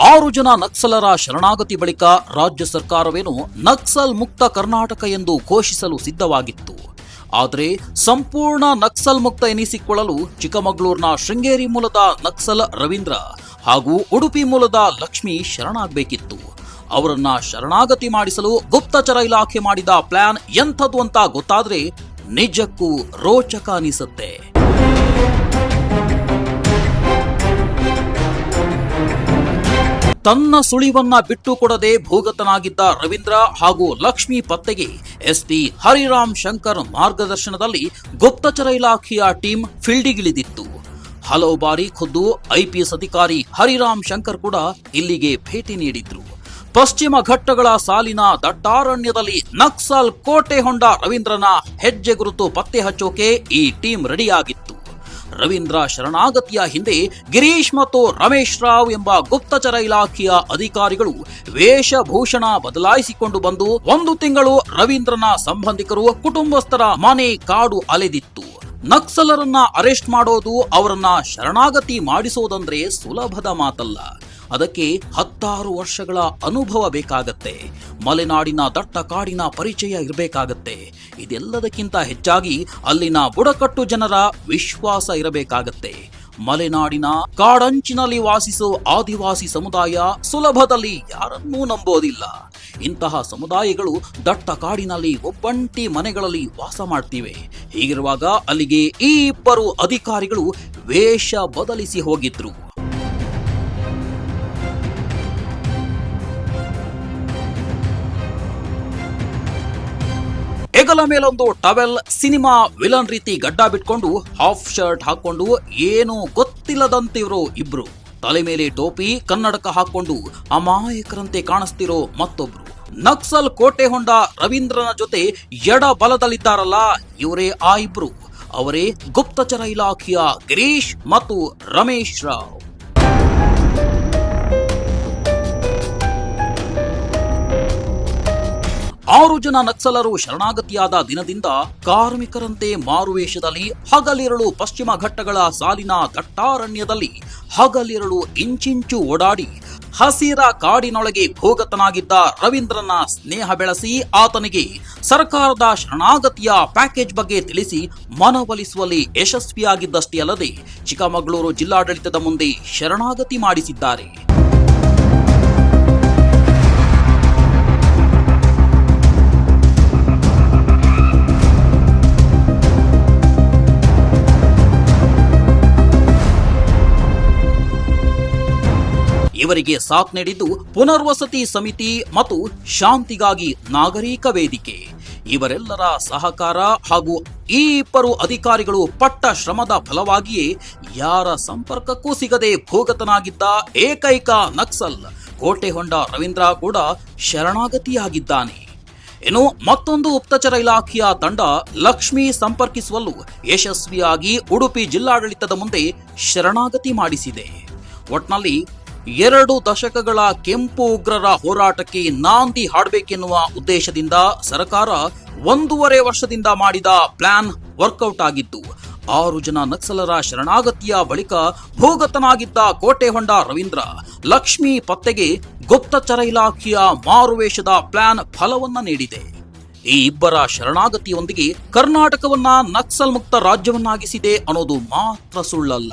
ಆರು ಜನ ನಕ್ಸಲರ ಶರಣಾಗತಿ ಬಳಿಕ ರಾಜ್ಯ ಸರ್ಕಾರವೇನು ನಕ್ಸಲ್ ಮುಕ್ತ ಕರ್ನಾಟಕ ಎಂದು ಘೋಷಿಸಲು ಸಿದ್ಧವಾಗಿತ್ತು. ಆದರೆ ಸಂಪೂರ್ಣ ನಕ್ಸಲ್ ಮುಕ್ತ ಎನಿಸಿಕೊಳ್ಳಲು ಚಿಕ್ಕಮಗಳೂರಿನ ಶೃಂಗೇರಿ ಮೂಲದ ನಕ್ಸಲ್ ರವೀಂದ್ರ ಹಾಗೂ ಉಡುಪಿ ಮೂಲದ ಲಕ್ಷ್ಮಿ ಶರಣಾಗಬೇಕಿತ್ತು. ಅವರನ್ನ ಶರಣಾಗತಿ ಮಾಡಿಸಲು ಗುಪ್ತಚರ ಇಲಾಖೆ ಮಾಡಿದ ಪ್ಲಾನ್ ಎಂಥದ್ದು ಅಂತ ಗೊತ್ತಾದ್ರೆ ನಿಜಕ್ಕೂ ರೋಚಕ ಅನಿಸುತ್ತೆ. ತನ್ನ ಸುಳಿವನ್ನ ಬಿಟ್ಟು ಕೊಡದೆ ಭೂಗತನಾಗಿದ್ದ ರವೀಂದ್ರ ಹಾಗೂ ಲಕ್ಷ್ಮಿ ಪತ್ತೆಗೆ ಎಸ್ಪಿ ಹರಿರಾಮ್ ಶಂಕರ್ ಮಾರ್ಗದರ್ಶನದಲ್ಲಿ ಗುಪ್ತಚರ ಇಲಾಖೆಯ ಟೀಮ್ ಫೀಲ್ಡಿಗಿಳಿದಿತ್ತು. ಹಲವು ಬಾರಿ ಖುದ್ದು ಐಪಿಎಸ್ ಅಧಿಕಾರಿ ಹರಿರಾಮ್ ಶಂಕರ್ ಕೂಡ ಇಲ್ಲಿಗೆ ಭೇಟಿ ನೀಡಿದ್ರು. ಪಶ್ಚಿಮ ಘಟ್ಟಗಳ ಸಾಲಿನ ದಟ್ಟಾರಣ್ಯದಲ್ಲಿ ನಕ್ಸಲ್ ಕೋಟೆ ಹೊಂಡ ರವೀಂದ್ರನ ಹೆಜ್ಜೆ ಗುರುತು ಪತ್ತೆ ಹಚ್ಚೋಕೆ ಈ ಟೀಮ್ ರೆಡಿಯಾಗಿತ್ತು. ರವೀಂದ್ರ ಶರಣಾಗತಿಯ ಹಿಂದೆ ಗಿರೀಶ್ ಮತ್ತು ರಮೇಶ್ ರಾವ್ ಎಂಬ ಗುಪ್ತಚರ ಇಲಾಖೆಯ ಅಧಿಕಾರಿಗಳು ವೇಷಭೂಷಣ ಬದಲಾಯಿಸಿಕೊಂಡು ಬಂದು ಒಂದು ತಿಂಗಳು ರವೀಂದ್ರನ ಸಂಬಂಧಿಕರು ಕುಟುಂಬಸ್ಥರ ಮನೆ ಕಾಡು ಅಲೆದಿತ್ತು. ನಕ್ಸಲರನ್ನ ಅರೆಸ್ಟ್ ಮಾಡೋದು ಅವರನ್ನ ಶರಣಾಗತಿ ಮಾಡಿಸೋದಂದ್ರೆ ಸುಲಭದ ಮಾತಲ್ಲ. ಅದಕ್ಕೆ ಹತ್ತಾರು ವರ್ಷಗಳ ಅನುಭವ ಬೇಕಾಗತ್ತೆ. ಮಲೆನಾಡಿನ ದಟ್ಟ ಕಾಡಿನ ಪರಿಚಯ ಇರಬೇಕಾಗತ್ತೆ. ಇದೆಲ್ಲದಕ್ಕಿಂತ ಹೆಚ್ಚಾಗಿ ಅಲ್ಲಿನ ಬುಡಕಟ್ಟು ಜನರ ವಿಶ್ವಾಸ ಇರಬೇಕಾಗತ್ತೆ. ಮಲೆನಾಡಿನ ಕಾಡಂಚಿನಲ್ಲಿ ವಾಸಿಸುವ ಆದಿವಾಸಿ ಸಮುದಾಯ ಸುಲಭದಲ್ಲಿ ಯಾರನ್ನೂ ನಂಬೋದಿಲ್ಲ. ಇಂತಹ ಸಮುದಾಯಗಳು ದಟ್ಟ ಕಾಡಿನಲ್ಲಿ ಒಬ್ಬಂಟಿ ಮನೆಗಳಲ್ಲಿ ವಾಸ ಮಾಡ್ತಿವೆ. ಹೀಗಿರುವಾಗ ಅಲ್ಲಿಗೆ ಈ ಇಬ್ಬರು ಅಧಿಕಾರಿಗಳು ವೇಷ ಬದಲಿಸಿ ಹೋಗಿದ್ರು. ಹೆಗಲ ಮೇಲೊಂದು ಟವೆಲ್ ಸಿನಿಮಾ ವಿಲನ್ ರೀತಿ ಗಡ್ಡ ಬಿಟ್ಕೊಂಡು ಹಾಫ್ ಶರ್ಟ್ ಹಾಕೊಂಡು ಏನು ಗೊತ್ತಿಲ್ಲದಂತಿವ್ರು ಇಬ್ರು. ತಲೆ ಮೇಲೆ ಟೋಪಿ, ಕನ್ನಡಕ ಹಾಕೊಂಡು ಅಮಾಯಕರಂತೆ ಕಾಣಿಸ್ತಿರೋ ಮತ್ತೊಬ್ರು. ನಕ್ಸಲ್ ಕೋಟೆ ಹೊಂಡ ರವೀಂದ್ರನ ಜೊತೆ ಎಡ ಬಲದಲ್ಲಿದ್ದಾರಲ್ಲ ಇವರೇ ಆ ಇಬ್ರು. ಅವರೇ ಗುಪ್ತಚರ ಇಲಾಖೆಯ ಗಿರೀಶ್ ಮತ್ತು ರಮೇಶ್ ರಾವ್. ಆರು ಜನ ನಕ್ಸಲರು ಶರಣಾಗತಿಯಾದ ದಿನದಿಂದ ಕಾರ್ಮಿಕರಂತೆ ಮಾರುವೇಷದಲ್ಲಿ ಹಗಲಿರಳು ಪಶ್ಚಿಮ ಘಟ್ಟಗಳ ಸಾಲಿನ ದಟ್ಟಾರಣ್ಯದಲ್ಲಿ ಹಗಲಿರಳು ಇಂಚಿಂಚು ಓಡಾಡಿ ಹಸಿರ ಕಾಡಿನೊಳಗೆ ಭೋಗತನಾಗಿದ್ದ ರವೀಂದ್ರನ ಸ್ನೇಹ ಬೆಳೆಸಿ ಆತನಿಗೆ ಸರ್ಕಾರದ ಶರಣಾಗತಿಯ ಪ್ಯಾಕೇಜ್ ಬಗ್ಗೆ ತಿಳಿಸಿ ಮನವೊಲಿಸುವಲ್ಲಿ ಯಶಸ್ವಿಯಾಗಿದ್ದಷ್ಟೇ ಅಲ್ಲದೆ ಚಿಕ್ಕಮಗಳೂರು ಜಿಲ್ಲಾಡಳಿತದ ಮುಂದೆ ಶರಣಾಗತಿ ಮಾಡಿಸಿದ್ದಾರೆ. ಇವರಿಗೆ ಸಾಥ್ ನೀಡಿದ್ದು ಪುನರ್ವಸತಿ ಸಮಿತಿ ಮತ್ತು ಶಾಂತಿಗಾಗಿ ನಾಗರಿಕ ವೇದಿಕೆ. ಇವರೆಲ್ಲರ ಸಹಕಾರ ಹಾಗೂ ಈ ಇಬ್ಬರು ಅಧಿಕಾರಿಗಳು ಪಟ್ಟ ಶ್ರಮದ ಫಲವಾಗಿಯೇ ಯಾರ ಸಂಪರ್ಕಕ್ಕೂ ಸಿಗದೆ ಭೂಗತನಾಗಿದ್ದ ಏಕೈಕ ನಕ್ಸಲ್ ಕೋಟೆ ಹೊಂಡ ರವೀಂದ್ರ ಕೂಡ ಶರಣಾಗತಿಯಾಗಿದ್ದಾನೆ. ಇನ್ನು ಮತ್ತೊಂದು ಗುಪ್ತಚರ ಇಲಾಖೆಯ ತಂಡ ಲಕ್ಷ್ಮಿ ಸಂಪರ್ಕಿಸುವಲ್ಲೂ ಯಶಸ್ವಿಯಾಗಿ ಉಡುಪಿ ಜಿಲ್ಲಾಡಳಿತದ ಮುಂದೆ ಶರಣಾಗತಿ ಮಾಡಿಸಿದೆ. ಒಟ್ನಲ್ಲಿ ಎರಡು ದಶಕಗಳ ಕೆಂಪು ಉಗ್ರರ ಹೋರಾಟಕ್ಕೆ ನಾಂದಿ ಹಾಡಬೇಕೆನ್ನುವ ಉದ್ದೇಶದಿಂದ ಸರ್ಕಾರ ಒಂದೂವರೆ ವರ್ಷದಿಂದ ಮಾಡಿದ ಪ್ಲಾನ್ ವರ್ಕೌಟ್ ಆಗಿತ್ತು. ಆರು ಜನ ನಕ್ಸಲರ ಶರಣಾಗತಿಯ ಬಳಿಕ ಭೂಗತನಾಗಿದ್ದ ಕೋಟೆ ಹೊಂಡ ರವೀಂದ್ರ, ಲಕ್ಷ್ಮಿ ಪತ್ತೆಗೆ ಗುಪ್ತಚರ ಇಲಾಖೆಯ ಮಾರುವೇಷದ ಪ್ಲಾನ್ ಫಲವನ್ನ ನೀಡಿದೆ. ಈ ಇಬ್ಬರ ಶರಣಾಗತಿಯೊಂದಿಗೆ ಕರ್ನಾಟಕವನ್ನ ನಕ್ಸಲ್ ಮುಕ್ತ ರಾಜ್ಯವನ್ನಾಗಿಸಿದೆ ಅನ್ನೋದು ಮಾತ್ರ ಸುಳ್ಳಲ್ಲ.